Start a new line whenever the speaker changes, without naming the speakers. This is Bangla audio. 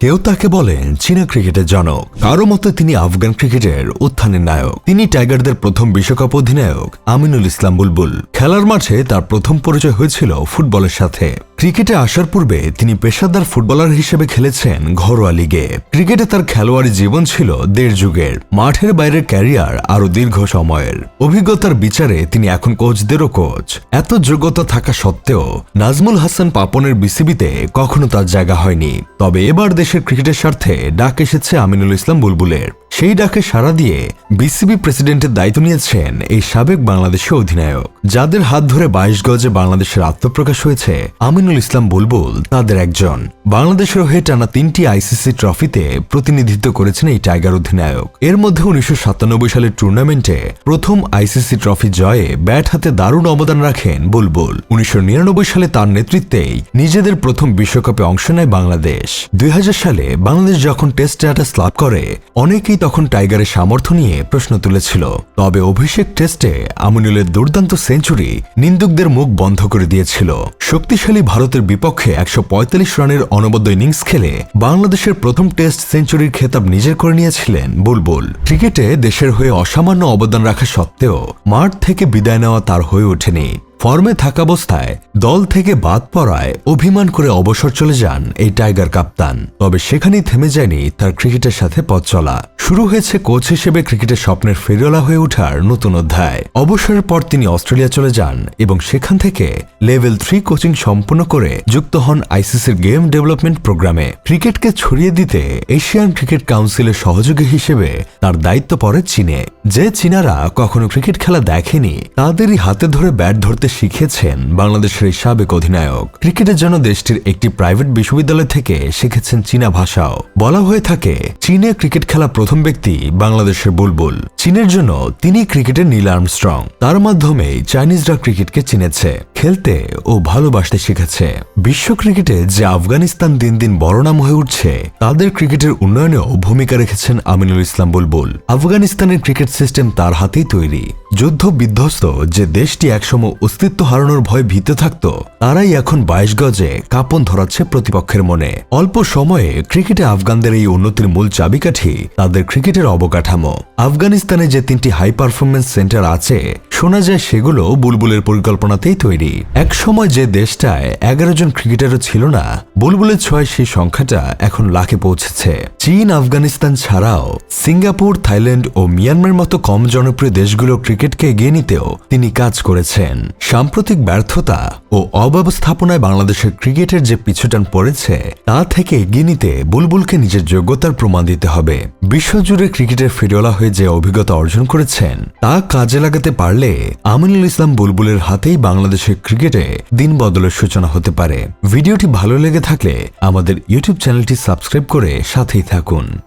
কেউ তাকে বলেন চীনা ক্রিকেটের জনক। কারও মতে তিনি আফগান ক্রিকেটের উত্থানের নায়ক। তিনি টাইগারদের প্রথম বিশ্বকাপ অধিনায়ক আমিনুল ইসলাম বুলবুল। খেলার মাঠে তার প্রথম পরিচয় হয়েছিল ফুটবলের সাথে। ক্রিকেটে আসার পূর্বে তিনি পেশাদার ফুটবলার হিসেবে খেলেছেন ঘরোয়া লিগে। ক্রিকেটে তার খেলোয়াড়ি জীবন ছিল দেড় যুগের। মাঠের বাইরের ক্যারিয়ার আরও দীর্ঘ সময়ের। অভিজ্ঞতার বিচারে তিনি এখন কোচদেরও কোচ। এত যোগ্যতা থাকা সত্ত্বেও নাজমুল হাসান পাপনের বিসিবিতে কখনো তার জায়গা হয়নি। তবে এবার দেশের ক্রিকেটের স্বার্থে ডাক এসেছে আমিনুল ইসলাম বুলবুলের। সেই ডাকে সাড়া দিয়ে বিসিবি প্রেসিডেন্টের দায়িত্ব নিয়েছেন এই সাবেক বাংলাদেশের অধিনায়ক। যাদের হাত ধরে বাইশ গজে বাংলাদেশের আত্মপ্রকাশ হয়েছে আমিনুল ইসলাম বুলবুল, তাদের একজন। বাংলাদেশের হয়ে টানা তিনটি আইসিসি ট্রফিতে প্রতিনিধিত্ব করেছেন এই টাইগার অধিনায়ক। এর মধ্যে উনিশশো সাতানব্বই সালের টুর্নামেন্টে প্রথম আইসিসি ট্রফি জয়ে ব্যাট হাতে দারুণ অবদান রাখেন বুলবুল। উনিশশো সালে তার নেতৃত্বেই নিজেদের প্রথম বিশ্বকাপে অংশ নেয় বাংলাদেশ। দুই হাজার সালে বাংলাদেশ যখন টেস্ট স্ট্যাটাস লাভ করে, অনেকেই তখন টাইগারের সামর্থ্য নিয়ে প্রশ্ন তুলেছিল। তবে অভিষেক টেস্টে আমিনুলের দুর্দান্ত সেঞ্চুরি নিন্দুকদের মুখ বন্ধ করে দিয়েছিল। শক্তিশালী ভারতের বিপক্ষে একশো পঁয়তাল্লিশ রানের অনবদ্য ইনিংস খেলে বাংলাদেশের প্রথম টেস্ট সেঞ্চুরির খেতাব নিজের করে নিয়েছিলেন বুলবুল। ক্রিকেটে দেশের হয়ে অসামান্য অবদান রাখা সত্ত্বেও মাঠ থেকে বিদায় নেওয়া তার হয়ে ওঠেনি। ফর্মে থাকাবস্থায় দল থেকে বাদ পড়ায় অভিমান করে অবসর চলে যান এই টাইগার কাপ্তান। তবে সেখানেই থেমে যায়নি তার ক্রিকেটের সাথে পথ চলা। শুরু হয়েছে কোচ হিসেবে ক্রিকেটের স্বপ্নের ফেরিওয়ালা হয়ে ওঠার নতুন অধ্যায়। অবসরের পর তিনি অস্ট্রেলিয়া চলে যান এবং সেখান থেকে লেভেল থ্রি কোচিং সম্পন্ন করে যুক্ত হন আইসিসির গেম ডেভেলপমেন্ট প্রোগ্রামে। ক্রিকেটকে ছড়িয়ে দিতে এশিয়ান ক্রিকেট কাউন্সিলের সহযোগী হিসেবে তার দায়িত্ব পড়ে চীনে। যে চীনারা কখনো ক্রিকেট খেলা দেখেনি, তাদেরই হাতে ধরে ব্যাট ধরতে শিখেছেন বাংলাদেশের এই সাবেক অধিনায়ক। ক্রিকেটের জন্য দেশটির একটি প্রাইভেট বিশ্ববিদ্যালয় থেকে শিখেছেন চীনা ভাষাও। বলা হয়ে থাকে, চীনে ক্রিকেট খেলা প্রথম ব্যক্তি বাংলাদেশের বুলবুল। চীনের জন্য তিনি ক্রিকেটের নীল আর্মস্ট্রং। তার মাধ্যমে চাইনিজরা ক্রিকেটকে চিনেছে। খেলতে ও ভালোবাসতে শিখেছে। বিশ্ব ক্রিকেটে যে আফগানিস্তান দিন দিন বড় নাম হয়ে উঠছে, তাদের ক্রিকেটের উন্নয়নেও ভূমিকা রেখেছেন আমিনুল ইসলাম বুলবুল। আফগানিস্তানের ক্রিকেট সিস্টেম তার হাতেই তৈরি। যুদ্ধ বিধ্বস্ত, যে দেশটি একসময় অস্তিত্ব হারানোর ভয় ভীতে থাকত, তারাই এখন বাইশ গজে কাপন ধরাচ্ছে প্রতিপক্ষের মনে। অল্প সময়ে ক্রিকেটে আফগানদের এই উন্নতির মূল চাবিকাঠি তাদের ক্রিকেটের অবকাঠামো। আফগানিস্তানে যে তিনটি হাই পারফরমেন্স সেন্টার আছে শোনা যায় সেগুলো বুলবুলের পরিকল্পনাতেই তৈরি। এক সময় যে দেশটায় এগারো জন ক্রিকেটারও ছিল না, বুলবুলের ছয় সেই সংখ্যাটা এখন লাখে পৌঁছেছে। চীন, আফগানিস্তান ছাড়াও সিঙ্গাপুর, থাইল্যান্ড ও মিয়ানমার মতো কম জনপ্রিয় দেশগুলো ক্রিকেটকে এগিয়ে নিতেও তিনি কাজ করেছেন। সাম্প্রতিক ব্যর্থতা ও অব্যবস্থাপনায় বাংলাদেশের ক্রিকেটের যে পিছুটান পড়েছে, তা থেকে এগিয়ে নিতে বুলবুলকে নিজের যোগ্যতার প্রমাণ দিতে হবে। বিশ্বজুড়ে ক্রিকেটের ফেরিওয়ালা হয়ে যে অভিজ্ঞতা অর্জন করেছেন, তা কাজে লাগাতে পারলে আমিনুল ইসলাম বুলবুলের হাতেই বাংলাদেশের ক্রিকেটে দিন বদলের সূচনা হতে পারে। ভিডিওটি ভালো লেগে থাকলে আমাদের ইউটিউব চ্যানেলটি সাবস্ক্রাইব করে সাথেই থাকুন।